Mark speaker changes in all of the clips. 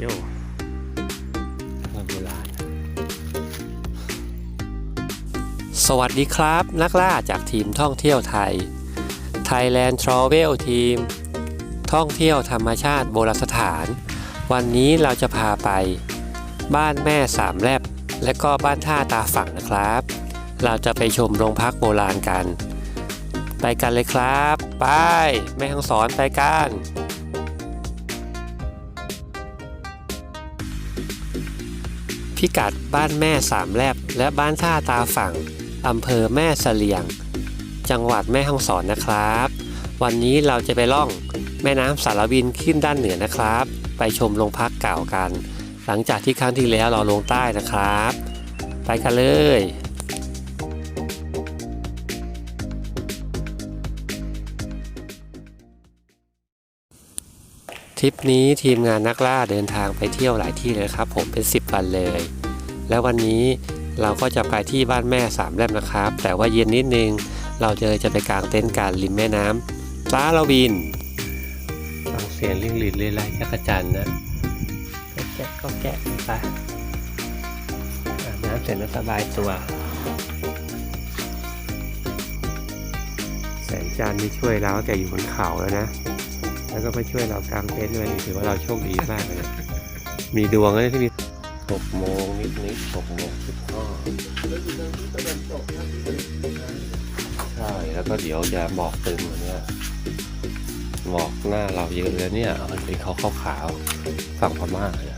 Speaker 1: โย่เมืองโบราณสวัสดีครับ นักล่าจากทีมท่องเที่ยวไทย Thailand Travel Team ท่องเที่ยวธรรมชาติโบราณสถาน วันนี้เราจะพาไป บ้านแม่สามแลบ และก็บ้านท่าตาฝั่งนะครับ เราจะไปชมโรงพักโบราณกัน ไปกันเลยครับ ไปแม่ทั้งสอนไปกัน พิกัดบ้านแม่สามแลบและบ้านท่าตาฝั่งอำเภอแม่เสลียง จังหวัดแม่ฮ่องสอนนะครับ วันนี้เราจะไปล่องแม่น้ำสารวินขึ้นด้านเหนือนะครับ ไปชมโรงพักเก่ากัน หลังจากที่ครั้งที่แล้วเราลงใต้นะครับ ไปกันเลย ทริปนี้ทีมงานนักล่าเดินทางไปเที่ยวหลายที่เลยครับ ผมเป็น 10 วันเลย แล้ววันนี้เราก็จะไปที่บ้านแม่สามแลบนะครับ แต่ว่าเย็นนิดนึง เราจะจะไปกางเต็นท์กันริมแม่น้ำปลาลาวินฟังเสียงลิ่งหลิดเลยไรจักรจันทร์นะก็แกะก็แกะไปอาบน้ำเสร็จแล้วสบายตัวแสงจันทร์นี่ช่วยเราแต่อยู่บนเขาแล้วนะ แล้วก็มาช่วยเรากางเต็นท์ด้วยนี่ถือว่าเราโชคดีมากเลย มีดวงเลยที่มีหกโมงนิดนิดหกโมงสิบห้าใช่ แล้วก็เดี๋ยวจะหมอกตึงเนี้ยหมอกหน้าเราเยอะเลยเนี่ยมันเป็นเขาขาวฝั่งพม่าเ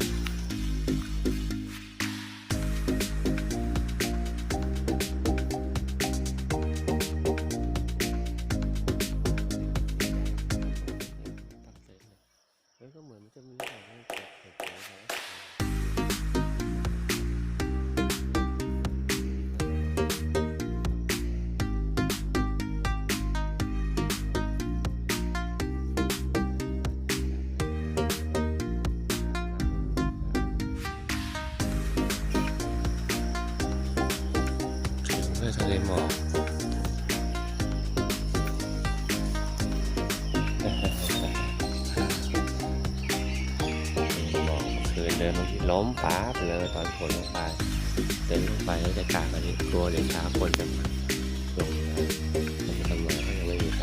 Speaker 1: ทะเลหมอกหมอกเมื่อคืนเดินบางทีล้มป้าบเลยตอนฝนลงไปเดินลงไปแล้วจะกางอันนี้กลัวเดี๋ยวช้าคนจะมาลงนะคนจะมาก็ยังไม่มีใคร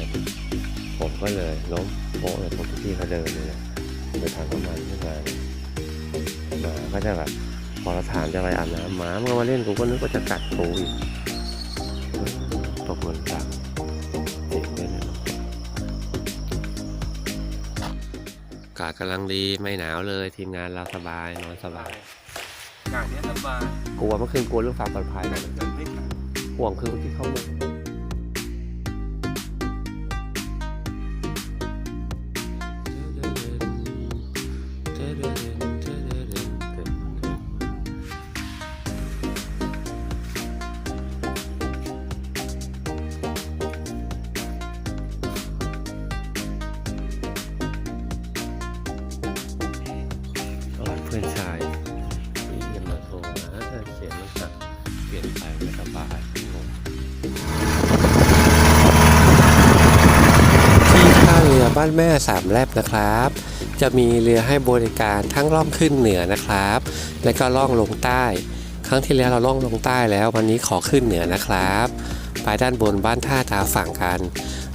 Speaker 1: ผมก็เลยล้มโป๊ะเลยผมที่เขาเดินเลยนะไปทางน้ำมันขึ้นมาหมาก็จะแบบพอเราถามจะไปอาบน้ำหมามันก็มาเล่นกูก็นึกว่าจะกัดกูอีก ตกหล่นดังเด็กด้วยนะอากาศกำลังดีไม่หนาวเลยทีมงานเราสบายนอนสบาย
Speaker 2: กาดเนี้ยสบาย
Speaker 1: กลัวเมื่อคืนกลัวเรื่องความปลอดภัยนะ
Speaker 2: เกิดไม่ขัด
Speaker 1: ห่วงคือที่เข้ามุก เพื่อนชายที่จะมาโทรมาแล้วเสียงมันหักเปลี่ยนไปไม่สบายงงที่ท่าเรือบ้านแม่สามแลบนะครับ จะมีเรือให้บริการทั้งล่องขึ้นเหนือนะครับ และก็ล่องลงใต้ ครั้งที่แล้วเราล่องลงใต้แล้ววันนี้ขอขึ้นเหนือนะครับ ภายด้านบนบ้านท่าตาฝั่งกัน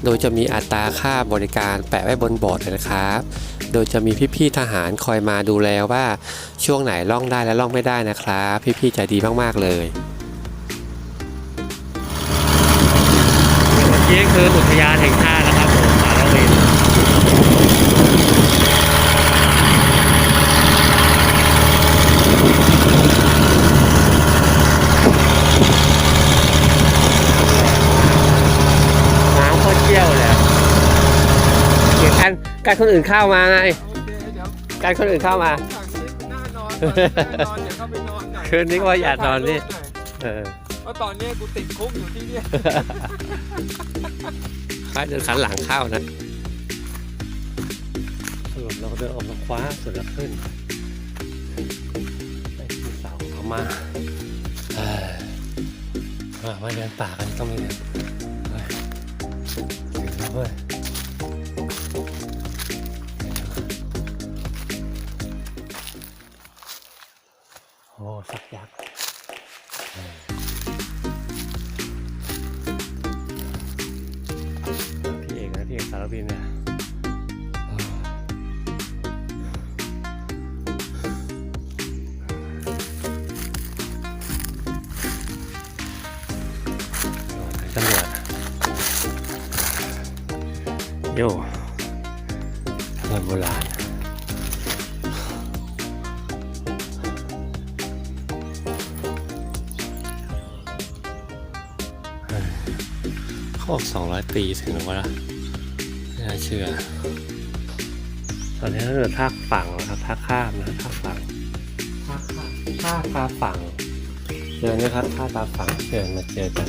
Speaker 1: โดยจะมีอัตราค่าบริการแปะไว้บนบอร์ดนะครับ โดยจะมีพี่ๆทหารคอยมาดูแลว่าช่วงไหนล่องได้และล่องไม่ได้นะครับ พี่ๆใจดีมากๆเลยเมื่อกี้คืออุทยานแห่งชาตินะครับผมสารวินน้ำโคตรเชี่ยวเลยอะเดี๋ยว กันคนอื่นเข้ามาไง
Speaker 2: โอเคเดี๋ยว
Speaker 1: กันคนอื่นเข้ามา
Speaker 2: สั่งซื้อหน้านอนก่อนหน้านอนเดี๋ยวเข้าไปนอนหน่อย
Speaker 1: คืนนี้ก็ว่าอยากนอนนี่ เออ
Speaker 2: เพราะตอนนี้กูติดคุกอยู่ที่เนี่ย
Speaker 1: ค่ายเดินขันหลังเข้านะสรุปเราเดินออกมาคว้าสุดแล้วขึ้นไอ้ที่สาวเอามาเอ้ยมามาเดินป่ากันต้องม่เดินเฮ้ยถึงแล้วเว้ย พี่เอกนะพี่เอกสารวินเนี่ยตำรวจโย่ตำรวจโบราณ เขาบอกสองร้อยปีถึงหรือว่าไม่น่าเชื่อ ตอนนี้เราเดินภาคฝั่งแล้วครับภาคข้ามนะภาคฝั่งภาคข้ามภาคตาฝั่งเจอนะครับภาคตาฝั่งเชิญมาเจอกัน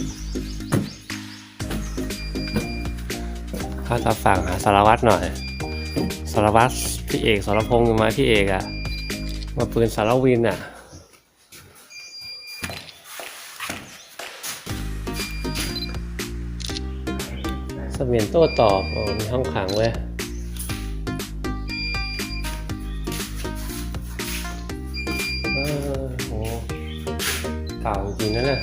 Speaker 1: ภาคตาฝั่งหาสารวัตรหน่อยสารวัตรพี่เอกสรพงษ์อยู่ไหมาพี่เอกอะมาปืนสารวินอะ เสมียนโต้ตอบอ๋อมีห้องขังเว้ยเออโหเก่าจริงนะเนี่ย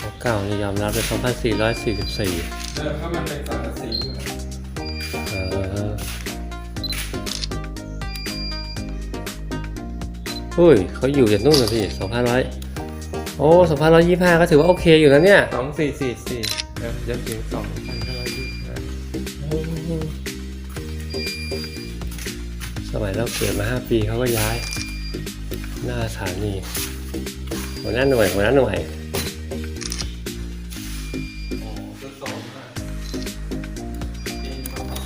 Speaker 1: ของเก่านี่ยอมรับเลย2444
Speaker 2: เดินเข้ามาเป็นสังกะสี
Speaker 1: เอออุ้ยเขาอยู่จากนู่นนะพี่2,100 โอ้2,125ก็ถือว่าโอเคอยู่นะเนี่ย
Speaker 2: สองสี่สี่สี่เดี๋ยวจะถึงสองพันห้าร้อยยี่สิบนะ
Speaker 1: สมัยเราเกิดมา5ปีเขาก็ย้าย หน้าสถานีหัวหน้าหน่วยหัวหน้าหน่วย
Speaker 2: โอ้จะสองอะจริงครับ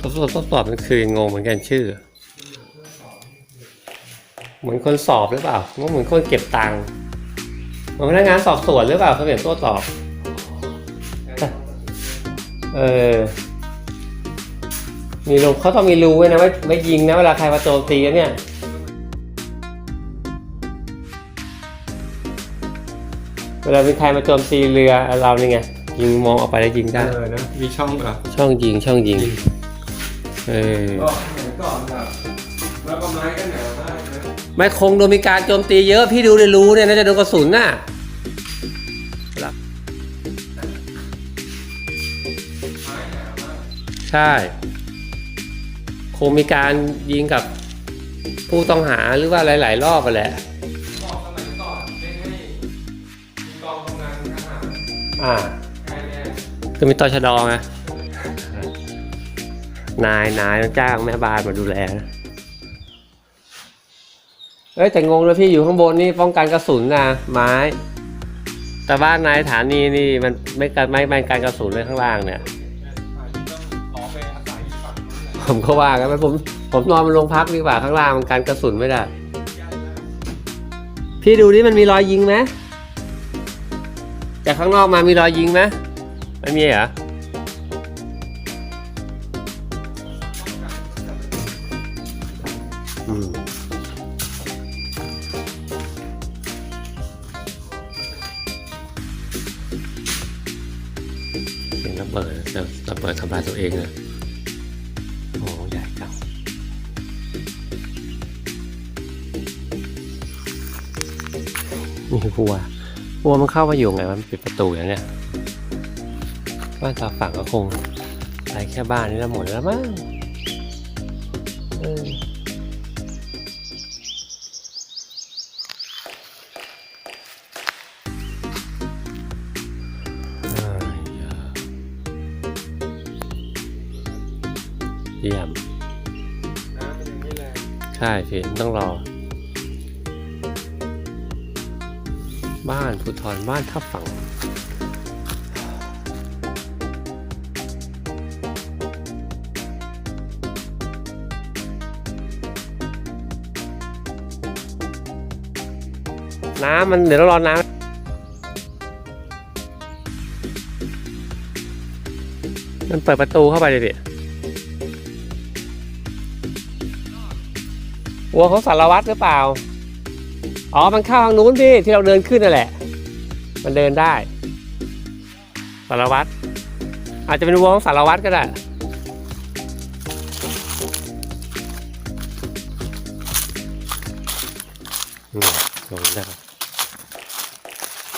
Speaker 1: ทดสอบทดสอบมันคืองงเหมือนกันชื่อ เหมือนคนสอบหรือเปล่าว่าเหมือนคนเก็บตังค์เหมือนพนักงานสอบสวนหรือเปล่าเขาเปลี่ยนตัวตอบ เออ มีรูเขาต้องมีรูไว้นะไว้ไว้ยิงนะเวลาใครมาโจมตีกันเนี่ยเวลามีใครมาโจมตีเรือเรานี่ไงยิงมองออกไปแล้วยิงได้
Speaker 2: เออนะมีช่องเหรอ
Speaker 1: ช่องยิงช่องยิง เออ
Speaker 2: ไม่
Speaker 1: คงโดนมีการโจมตีเยอะพี่ดูเลยรู้เนี่ยน่าจะโดนกระสุนน่ะ
Speaker 2: หนามาก
Speaker 1: ใช่ คงมีการยิงกับผู้ต้องหาหรือว่าหลาย ๆ รอบไปแหละ
Speaker 2: บอกสมัยก่อนเล่นให้มีกองกำลังทหาร
Speaker 1: อ่า
Speaker 2: ใครเนี่ย
Speaker 1: คือมีตชดไงนายนายต้องจ้างแม่บ้านมาดูแลนะ เอ้ยแต่งงเลยพี่อยู่ข้างบนนี่ป้องกันกระสุนนะไม้ แต่บ้านนายฐานีนี่มันไม่กันไม่ไม่กันกระสุนเลยข้างล่างเนี่ย ผมก็ว่ากันไปผมผมนอนบนโรงพักดีกว่าข้างล่างมันกันกระสุนไม่ได้ พี่ดูดิมันมีรอยยิงไหมจากข้างนอกมามีรอยยิงไหมไม่มีเหรอ เสียงระเบิดจะระเบิดทำลายตัวเองนะโอ้ใหญ่จังนี่วัววัวมันเข้ามาอยู่ไงมันปิดประตูอย่างเนี้ยบ้านตาฝั่งก็คงไปแค่บ้านนี่แล้วหมดแล้วมั้ง เยี่ยม
Speaker 2: น้ำมันยังไม่แรง
Speaker 1: ใช่พี่ต้องรอ บ้านภูทรบ้านทับฝั่งน้ำมันเดี๋ยวต้องรอน้ำมันเปิดประตูเข้าไปเลยดิ วัวเขาสารวัตรหรือเปล่า อ๋อ มันเข้าทางนู้นพี่ที่เราเดินขึ้นนั่นแหละ มันเดินได้ สารวัตร อาจจะเป็นวัวของสารวัตรก็ได้อืมลงได้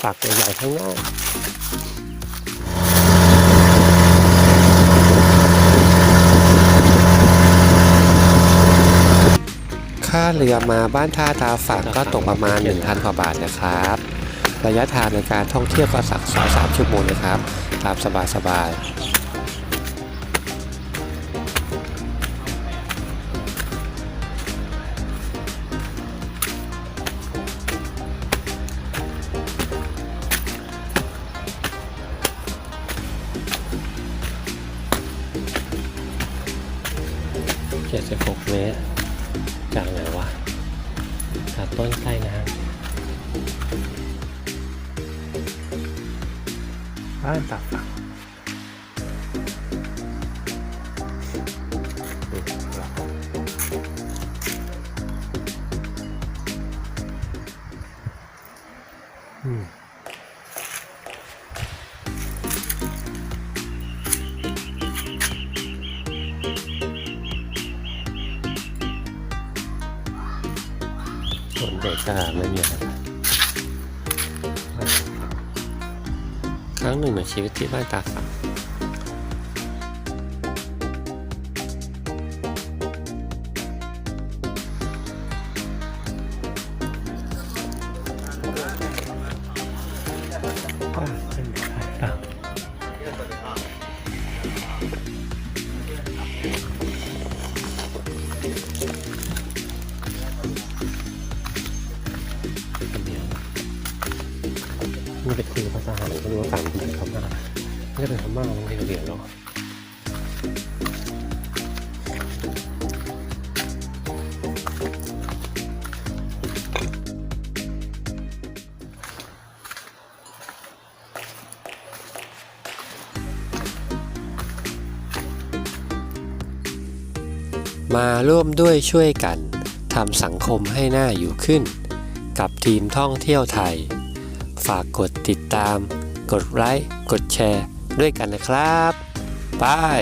Speaker 1: ปากใหญ่ๆข้างหน้า ค่าเรือมาบ้านท่าตาฝั่งก็ตกประมาณ 1,000กว่าบาทนะครับ ระยะทางในการท่องเที่ยวก็สักสองสามชั่วโมงนะครับ ตามสบายสบายานตักฝักอืมส่วนเด็กก็ไม่มีอะไรครั้งหนึ่งในชี วิตที่บ้านตาฝั มามันเรียนหรอกมาร่วมด้วยช่วยกันทำสังคมให้น่าอยู่ขึ้น กับทีมท่องเที่ยวไทย ฝากกดติดตาม กดไลค์ กดแชร์ ด้วยกันนะครับบาย